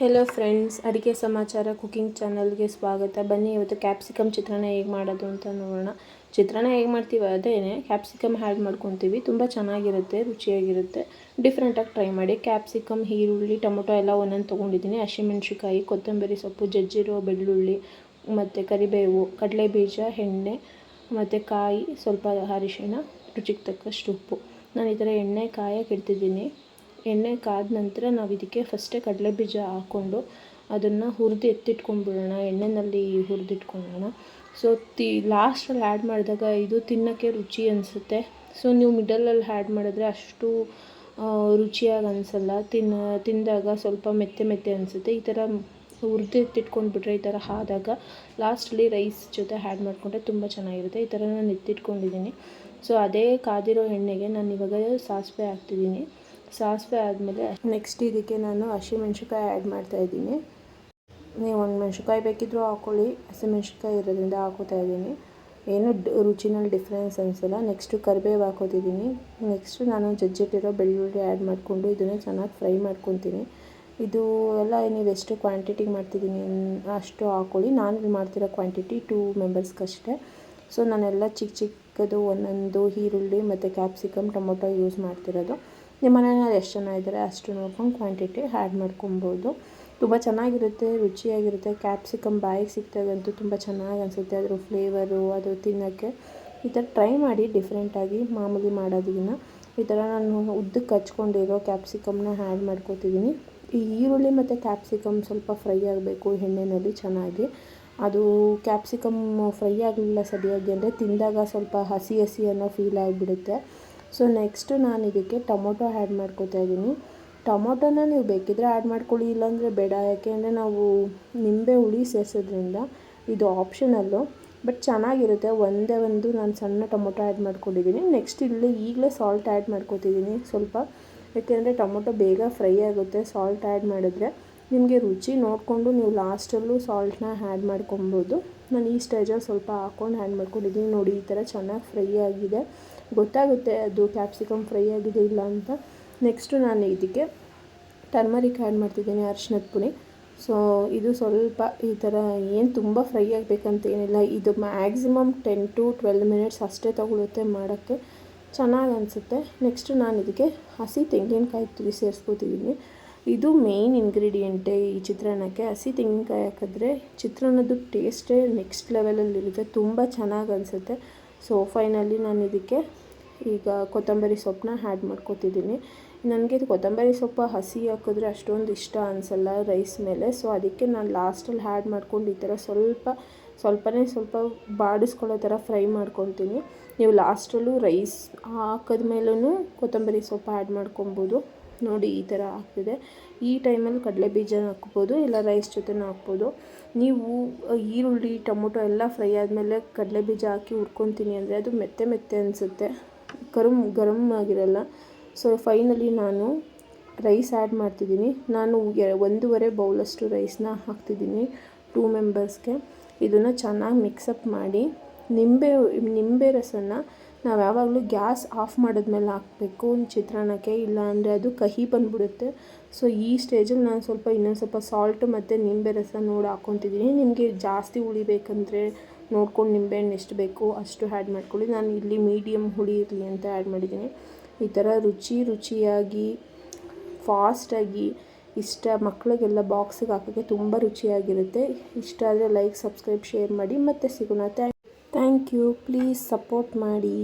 Hello friends ಅಡುಗೆ ಸಮಾಚಾರ cooking ಚಾನಲ್ಗೆ ಸ್ವಾಗತ. ಬನ್ನಿ, ಇವತ್ತು ಕ್ಯಾಪ್ಸಿಕಮ್ ಚಿತ್ರಾನ್ನ ಹೇಗೆ ಮಾಡೋದು ಅಂತ ನೋಡೋಣ. ಚಿತ್ರಾನ್ನ ಹೇಗೆ ಮಾಡ್ತೀವಿ ಅದೇನೆ ಕ್ಯಾಪ್ಸಿಕಮ್ ಹ್ಯಾಡ್ ಮಾಡ್ಕೊತೀವಿ. ತುಂಬ ಚೆನ್ನಾಗಿರುತ್ತೆ, ರುಚಿಯಾಗಿರುತ್ತೆ. ಡಿಫ್ರೆಂಟಾಗಿ ಟ್ರೈ ಮಾಡಿ. ಕ್ಯಾಪ್ಸಿಕಮ್ ಈರುಳ್ಳಿ, ಟೊಮೊಟೊ ಎಲ್ಲ ಒಂದೊಂದು ತೊಗೊಂಡಿದ್ದೀನಿ. ಹಸಿಮೆಣ್ಸಿಕಾಯಿ ಕೊತ್ತಂಬರಿ ಸೊಪ್ಪು, ಜಜ್ಜಿರೋ ಬೆಳ್ಳುಳ್ಳಿ, ಮತ್ತು ಕರಿಬೇವು ಕಡಲೆ ಬೀಜ ಎಣ್ಣೆ, ಮತ್ತು ಕಾಯಿ, ಸ್ವಲ್ಪ ಅರಿಶಿಣ, ರುಚಿಗೆ ತಕ್ಕಷ್ಟು ಉಪ್ಪು. ನಾನು ಈ ಥರ ಎಣ್ಣೆ ಕಾಯಕ್ಕೆ ಇಡ್ತಿದ್ದೀನಿ ಎಣ್ಣೆ ಕಾದ ನಂತರ ನಾವು ಇದಕ್ಕೆ ಫಸ್ಟೇ ಕಡಲೆ ಬೀಜ ಹಾಕ್ಕೊಂಡು ಅದನ್ನು ಹುರಿದು ಎತ್ತಿಟ್ಕೊಂಡ್ಬಿಡೋಣ ಎಣ್ಣೆಯಲ್ಲಿ ಹುರಿದಿಟ್ಕೊಳ್ಳೋಣ ಸೊ ತಿ ಲಾಸ್ಟಲ್ಲಿ ಆ್ಯಡ್ ಮಾಡಿದಾಗ ಇದು ತಿನ್ನೋಕ್ಕೆ ರುಚಿ ಅನಿಸುತ್ತೆ. ಸೊ ನೀವು ಮಿಡಲಲ್ಲಿ ಆ್ಯಡ್ ಮಾಡಿದ್ರೆ ಅಷ್ಟು ರುಚಿಯಾಗಿ ಅನಿಸಲ್ಲ. ತಿನ್ನ, ತಿಂದಾಗ ಸ್ವಲ್ಪ ಮೆತ್ತೆ ಮೆತ್ತೆ ಅನಿಸುತ್ತೆ. ಈ ಥರ ಹುರಿದು ಎತ್ತಿಟ್ಕೊಂಡ್ಬಿಟ್ರೆ ಈ ಥರ ಆದಾಗ ಲಾಸ್ಟಲ್ಲಿ ರೈಸ್ ಜೊತೆ ಆ್ಯಡ್ ಮಾಡಿಕೊಂಡ್ರೆ ತುಂಬ ಚೆನ್ನಾಗಿರುತ್ತೆ. ಈ ಥರ ನಾನು ಎತ್ತಿಟ್ಕೊಂಡಿದ್ದೀನಿ ಸೊ ಅದೇ ಕಾದಿರೋ ಎಣ್ಣೆಗೆ ನಾನು ಇವಾಗ ಸಾಸಿವೆ ಹಾಕ್ತಿದ್ದೀನಿ ಸಾಸಿವೆ ಆದಮೇಲೆ ನೆಕ್ಸ್ಟ್ ಇದಕ್ಕೆ ನಾನು ಹಸಿಮೆಣ್ಸಿಕಾಯಿ ಆ್ಯಡ್ ಮಾಡ್ತಾಯಿದ್ದೀನಿ ನೀವು ಒಂದು ಮೆಣ್ಸಿನ್ಕಾಯಿ ಬೇಕಿದ್ದರೂ ಹಾಕ್ಕೊಳ್ಳಿ ಹಸಿಮೆಣ್ಸಿನ್ಕಾಯಿ ಇರೋದ್ರಿಂದ ಹಾಕೋತಾ ಇದ್ದೀನಿ. ಏನು ರುಚಿನಲ್ಲಿ ಡಿಫ್ರೆನ್ಸ್ ಅನಿಸಲ್ಲ. ನೆಕ್ಸ್ಟು ಕರಿಬೇವು ಹಾಕೋತಿದ್ದೀನಿ. ನೆಕ್ಸ್ಟು ನಾನು ಜಜ್ಜಿಟ್ಟಿರೋ ಬೆಳ್ಳುಳ್ಳಿ ಆ್ಯಡ್ ಮಾಡಿಕೊಂಡು ಇದನ್ನು ಚೆನ್ನಾಗಿ ಫ್ರೈ ಮಾಡ್ಕೊತೀನಿ. ಇದು ಎಲ್ಲ ನೀವು ಎಷ್ಟು ಕ್ವಾಂಟಿಟಿಗೆ ಮಾಡ್ತಿದ್ದೀನಿ ಅಷ್ಟು ಹಾಕೊಳ್ಳಿ. ನಾನು ಮಾಡ್ತಿರೋ ಕ್ವಾಂಟಿಟಿ ಟೂ ಮೆಂಬರ್ಸ್ಗಷ್ಟೇ ಸೊ ನಾನೆಲ್ಲ ಚಿಕ್ಕ ಚಿಕ್ಕದು ಒಂದೊಂದು ಈರುಳ್ಳಿ ಮತ್ತು ಕ್ಯಾಪ್ಸಿಕಮ್ ಟೊಮೊಟೊ ಯೂಸ್ ಮಾಡ್ತಿರೋದು. ನಿಮ್ಮ ಮನೆಯಲ್ಲಿ ಎಷ್ಟು ಜನ ಇದ್ದಾರೆ ಅಷ್ಟು ನೋಡ್ಕೊಂಡು ಕ್ವಾಂಟಿಟಿ ಆ್ಯಡ್ ಮಾಡ್ಕೊಬೋದು. ತುಂಬ ಚೆನ್ನಾಗಿರುತ್ತೆ, ರುಚಿಯಾಗಿರುತ್ತೆ ಕ್ಯಾಪ್ಸಿಕಮ್ ಬಾಯಿಗೆ ಸಿಗ್ತದಂತೂ ತುಂಬ ಚೆನ್ನಾಗಿ ಅನಿಸುತ್ತೆ. ಅದ್ರ ಫ್ಲೇವರು ಅದು ತಿನ್ನೋಕ್ಕೆ. ಈ ಥರ ಟ್ರೈ ಮಾಡಿ ಡಿಫ್ರೆಂಟಾಗಿ ಮಾಮೂಲಿ ಮಾಡೋದನ್ನ ಈ ಥರ ನಾನು ಉದ್ದಕ್ಕೆ ಹಚ್ಕೊಂಡಿರೋ ಕ್ಯಾಪ್ಸಿಕಮ್ನ ಆ್ಯಡ್ ಮಾಡ್ಕೊತಿದ್ದೀನಿ ಈ ಈರುಳ್ಳಿ ಮತ್ತು ಕ್ಯಾಪ್ಸಿಕಮ್ ಸ್ವಲ್ಪ ಫ್ರೈ ಆಗಬೇಕು ಎಣ್ಣೆಯಲ್ಲಿ ಚೆನ್ನಾಗಿ. ಅದು ಕ್ಯಾಪ್ಸಿಕಮ್ ಫ್ರೈ ಆಗಲಿಲ್ಲ ಸರಿಯಾಗಿ ಅಂದರೆ ತಿಂದಾಗ ಸ್ವಲ್ಪ ಹಸಿ ಹಸಿ ಅನ್ನೋ ಫೀಲ್ ಆಗಿಬಿಡುತ್ತೆ. ಸೊ ನೆಕ್ಸ್ಟು ನಾನು ಇದಕ್ಕೆ ಟೊಮೊಟೊ ಆ್ಯಡ್ ಮಾಡ್ಕೋತಾ ಇದ್ದೀನಿ. ಟೊಮೊಟೊನ ನೀವು ಬೇಕಿದ್ರೆ ಆ್ಯಡ್ ಮಾಡ್ಕೊಳ್ಳಿ, ಇಲ್ಲಾಂದರೆ ಬೇಡ. ಯಾಕೆಂದರೆ ನಾವು ನಿಂಬೆ ಹುಳಿ ಸೇರಿಸೋದ್ರಿಂದ ಇದು ಆಪ್ಷನಲ್ಲು ಬಟ್ ಚೆನ್ನಾಗಿರುತ್ತೆ. ಒಂದೇ ಒಂದು ನಾನು ಸಣ್ಣ ಟೊಮೊಟೊ ಆ್ಯಡ್ ಮಾಡ್ಕೊಂಡಿದ್ದೀನಿ. ನೆಕ್ಸ್ಟ್ ಇಲ್ಲಿ ಈಗಲೇ ಸಾಲ್ಟ್ ಆ್ಯಡ್ ಮಾಡ್ಕೊತಿದ್ದೀನಿ ಸ್ವಲ್ಪ. ಯಾಕೆಂದರೆ ಟೊಮೊಟೊ ಬೇಗ ಫ್ರೈ ಆಗುತ್ತೆ. ಸಾಲ್ಟ್ ಆ್ಯಡ್ ಮಾಡಿದ್ರೆ ನಿಮಗೆ ರುಚಿ ನೋಡಿಕೊಂಡು ನೀವು ಲಾಸ್ಟಲ್ಲೂ ಸಾಲ್ಟ್ನ ಆ್ಯಡ್ ಮಾಡ್ಕೊಬೋದು. ನಾನು ಈ ಸ್ಟೇಜಲ್ಲಿ ಸ್ವಲ್ಪ ಹಾಕ್ಕೊಂಡು ಆ್ಯಡ್ ಮಾಡ್ಕೊಂಡಿದ್ದೀನಿ. ನೋಡಿ, ಈ ಥರ ಚೆನ್ನಾಗಿ ಫ್ರೈ ಆಗಿದೆ. ಗೊತ್ತಾಗುತ್ತೆ ಅದು ಕ್ಯಾಪ್ಸಿಕಮ್ ಫ್ರೈ ಆಗಿದೆ ಇಲ್ಲ ಅಂತ. ನೆಕ್ಸ್ಟು ನಾನು ಇದಕ್ಕೆ ಟರ್ಮರಿಕ್ ಆ್ಯಡ್ ಮಾಡ್ತಿದ್ದೀನಿ ಅರ್ಶಿನದ ಪುಡಿ. ಸೊ ಇದು ಸ್ವಲ್ಪ ಈ ಥರ ಏನು ತುಂಬ ಫ್ರೈ ಆಗಬೇಕಂತ ಏನಿಲ್ಲ. ಇದು maximum ten to twelve minutes ಅಷ್ಟೇ ತಗೊಳುತ್ತೆ ಮಾಡೋಕ್ಕೆ. ಚೆನ್ನಾಗಿ ಅನಿಸುತ್ತೆ. ನೆಕ್ಸ್ಟು ನಾನು ಇದಕ್ಕೆ ಹಸಿ ತೆಂಗಿನಕಾಯಿ ತುರಿ ಸೇರಿಸ್ಕೊತಿದ್ದೀನಿ ಇದು ಮೇಯ್ನ್ ಇಂಗ್ರೀಡಿಯೆಂಟೇ ಈ ಚಿತ್ರಾನ್ನಕ್ಕೆ. ಹಸಿ ತೆಂಗಿನಕಾಯಿ ಹಾಕಿದ್ರೆ ಚಿತ್ರಾನ್ನದ್ದು ಟೇಸ್ಟೇ ನೆಕ್ಸ್ಟ್ ಲೆವೆಲಲ್ಲಿರುತ್ತೆ ತುಂಬ ಚೆನ್ನಾಗಿ ಅನಿಸುತ್ತೆ. ಸೊ ಫೈನಲಿ ನಾನು ಇದಕ್ಕೆ ಈಗ ಕೊತ್ತಂಬರಿ ಸೊಪ್ಪನ್ನ ಆ್ಯಡ್ ಮಾಡ್ಕೊತಿದ್ದೀನಿ. ನನಗೆ ಕೊತ್ತಂಬರಿ ಸೊಪ್ಪು ಹಸಿ ಹಾಕಿದ್ರೆ ಅಷ್ಟೊಂದು ಇಷ್ಟ ಅನಿಸಲ್ಲ ರೈಸ್ ಮೇಲೆ. ಸೊ ಅದಕ್ಕೆ ನಾನು ಲಾಸ್ಟಲ್ಲಿ ಹ್ಯಾಡ್ ಮಾಡ್ಕೊಂಡು ಈ ಥರ ಸ್ವಲ್ಪ, ಸ್ವಲ್ಪನೇ ಸ್ವಲ್ಪ ಬಾಡಿಸ್ಕೊಳ್ಳೋ ಥರ ಫ್ರೈ ಮಾಡ್ಕೊತೀನಿ. ನೀವು ಲಾಸ್ಟಲ್ಲೂ ರೈಸ್ ಹಾಕಿದ್ಮೇಲೂ ಕೊತ್ತಂಬರಿ ಸೊಪ್ಪು ಆ್ಯಡ್ ಮಾಡ್ಕೊಬೋದು. ನೋಡಿ ಈ ಥರ ಆಗ್ತಿದೆ. ಈ ಟೈಮಲ್ಲಿ ಕಡಲೆ ಬೀಜನ ಹಾಕ್ಬೋದು, ಇಲ್ಲ ರೈಸ್ ಜೊತೆನೂ ಹಾಕ್ಬೋದು. ನೀವು ಈರುಳ್ಳಿ, ಟೊಮೊಟೊ ಎಲ್ಲ ಫ್ರೈ ಆದಮೇಲೆ ಕಡಲೆ ಬೀಜ ಹಾಕಿ ಹುರ್ಕೊತೀನಿ ಅಂದರೆ ಅದು ಮೆತ್ತೆ ಮೆತ್ತೆ ಅನಿಸುತ್ತೆ. ಗರಮ್ ಗರಮ್ ಆಗಿರಲ್ಲ. ಸೊ ಫೈನಲಿ ನಾನು ರೈಸ್ ಆ್ಯಡ್ ಮಾಡ್ತಿದ್ದೀನಿ. ನಾನು ಒಂದೂವರೆ ಬೌಲಷ್ಟು ರೈಸ್ನ ಹಾಕ್ತಿದ್ದೀನಿ ಟೂ ಮೆಂಬರ್ಸ್ಗೆ ಇದನ್ನು ಚೆನ್ನಾಗಿ ಮಿಕ್ಸಪ್ ಮಾಡಿ, ನಿಂಬೆ ನಿಂಬೆ ರಸನ ನಾವು ಯಾವಾಗಲೂ ಗ್ಯಾಸ್ ಆಫ್ ಮಾಡಿದ್ಮೇಲೆ ಹಾಕಬೇಕು ಚಿತ್ರಾನ್ನಕ್ಕೆ, ಇಲ್ಲ ಅಂದರೆ ಅದು ಕಹಿ ಬಂದುಬಿಡುತ್ತೆ. ಸೊ ಈ ಸ್ಟೇಜಲ್ಲಿ ನಾನು ಸ್ವಲ್ಪ ಇನ್ನೊಂದು ಸ್ವಲ್ಪ ಸಾಲ್ಟ್ ಮತ್ತು ನಿಂಬೆ ರಸ ನೋಡಿ ಹಾಕ್ಕೊತಿದ್ದೀನಿ ನಿಮಗೆ ಜಾಸ್ತಿ ಹುಳಿ ಬೇಕಂದರೆ ನೋಡ್ಕೊಂಡು ನಿಂಬೆಹಣ್ಣು ಎಷ್ಟು ಬೇಕು ಅಷ್ಟು ಆ್ಯಡ್ ಮಾಡ್ಕೊಳ್ಳಿ. ನಾನು ಇಲ್ಲಿ ಮೀಡಿಯಮ್ ಹುಳಿ ಇರಲಿ ಅಂತ ಆ್ಯಡ್ ಮಾಡಿದ್ದೀನಿ ಈ ಥರ ರುಚಿ ರುಚಿಯಾಗಿ ಫಾಸ್ಟಾಗಿ ಇಷ್ಟ ಮಕ್ಕಳಿಗೆಲ್ಲ ಬಾಕ್ಸಿಗೆ ಹಾಕೋಕ್ಕೆ ತುಂಬ ರುಚಿಯಾಗಿರುತ್ತೆ. ಇಷ್ಟ ಆದರೆ ಲೈಕ್ ಸಬ್ಸ್ಕ್ರೈಬ್ ಶೇರ್ ಮಾಡಿ. ಮತ್ತು ಸಿಗೋಣ. Thank thank you please support ಮಾಡಿ